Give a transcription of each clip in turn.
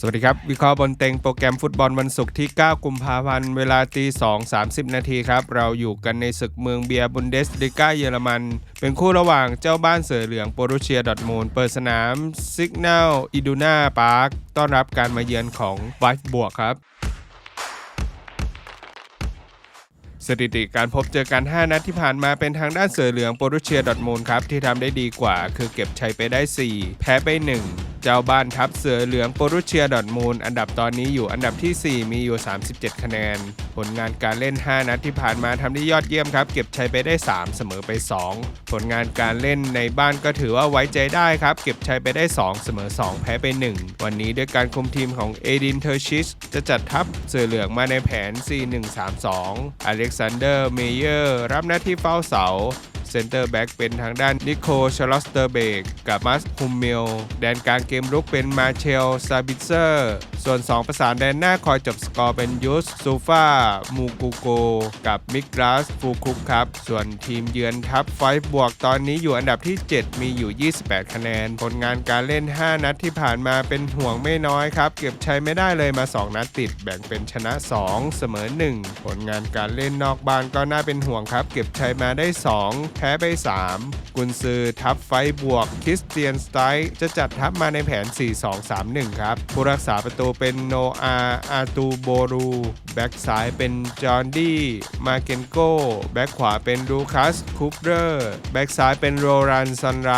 สวัสดีครับ วิเคราะห์บนเต็งโปรแกรมฟุตบอลวันศุกร์ที่ 9 กุมภาพันธ์ เวลาตี2 30 นาทีครับ เราอยู่กันในศึกเมืองเบียร์บุนเดสลิก้าเยอรมัน เป็นคู่ระหว่างเจ้าบ้านเสือเหลืองโปรตุเชียดอทมูลเปิดสนามซิก n นลอิดูนาพาร์คต้อนรับการมาเยือนของไวฟ์บวกครับสถิติการพบเจอกัน 5 นัดที่ผ่านมาเป็นทางด้านเสือเหลืองโปรตุเชียดอทมูลครับที่ทำได้ดีกว่า คือเก็บชัยไปได้ 4 แพ้ไป 1 เจ้าบ้านทัพเสือเหลืองโปรุเชียดอร์ทมูล อันดับตอนนี้อยู่อันดับที่ 4 มีอยู่ 37 คะแนน ผลงานการเล่น 5 นัดที่ผ่านมาทำได้ยอดเยี่ยมครับ เก็บชัยไปได้ 3 เสมอไป 2 ผลงานการเล่นในบ้านก็ถือว่าไว้ใจได้ครับ เก็บชัยไปได้ 2 เสมอ 2 แพ้ไป 1 วันนี้ด้วยการคุมทีมของเอดินเทอร์ชิชจะจัดทัพเสือเหลืองมาในแผน 4-1-3-2 อเล็กซานเดอร์ เมเยอร์ รับหน้าที่เฝ้าเสา เซนเตอร์แบ็กเป็นทางด้านนิโคชลอสเตอร์เบกกับมัสฮุมเมลแดนกลางเกมรุกเป็นมาเชลซาบิเซอร์ส่วน 2 ประสานแดนหน้าคอยจบสกอร์เป็นยุสซูฟามูกูโก กับมิกราสฟูคุกครับ ส่วนทีมเยือนทัพไฟบวกตอนนี้อยู่อันดับที่ 7 มีอยู่ 28 คะแนน ผลงานการเล่น 5 นัดที่ผ่านมาเป็นห่วงไม่น้อยครับ เก็บชัยไม่ได้เลยมา 2 นัดติด แบ่งเป็นชนะ 2 เสมอ 1 ผลงานการเล่นนอกบ้านก็น่าเป็นห่วงครับ เก็บชัยมาได้ 2แพ้ไป 3 กุนซือทัพไฟบวกคริสเตียนสไตล์จะจัดทัพมาในแผน 4-2-3-1 ครับ ผู้รักษาประตูเป็นโนอาอาตูโบรูแบ็กซ้ายเป็นจอห์นดี้มาเกนโกแบ็กขวาเป็นลูคัสคูเปอร์แบ็กซ้ายเป็นโรรันซันไร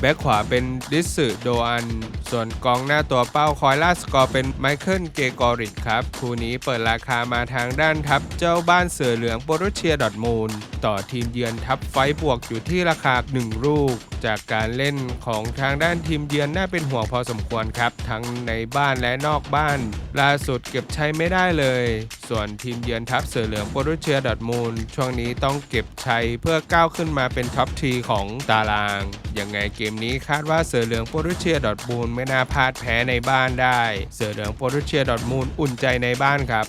แบ็คขวาเป็นดิสึโดอัน ส่วนกองหน้าตัวเป้าคอยล่าสกอร์เป็นไมเคิลเกกอริกครับคู่นี้เปิดราคามาทางด้านทัพเจ้าบ้านเสือเหลืองโปรุเชียดอทมูล ต่อทีมเยือนทัพไฟบวกอยู่ที่ราคา 1 ลูก จากการเล่นของทางด้านทีมเยือนน่าเป็นห่วงพอสมควรครับ ทั้งในบ้านและนอกบ้าน ล่าสุดเก็บใช้ไม่ได้เลย ส่วนทีมเยือนทัพเสือเหลืองโปรตุเชียดอทมูลช่วงนี้ต้องเก็บใชัยเพื่อก้าวขึ้นมาเป็นท็อปทีของตารางยังไงเกมนี้คาดว่าเสือเหลืองโปรตุเชียดอทมูลไม่น่าพลาดแพ้ในบ้านได้ เสือเหลืองโปรตุเชียดอทมูลอุ่นใจในบ้านครับ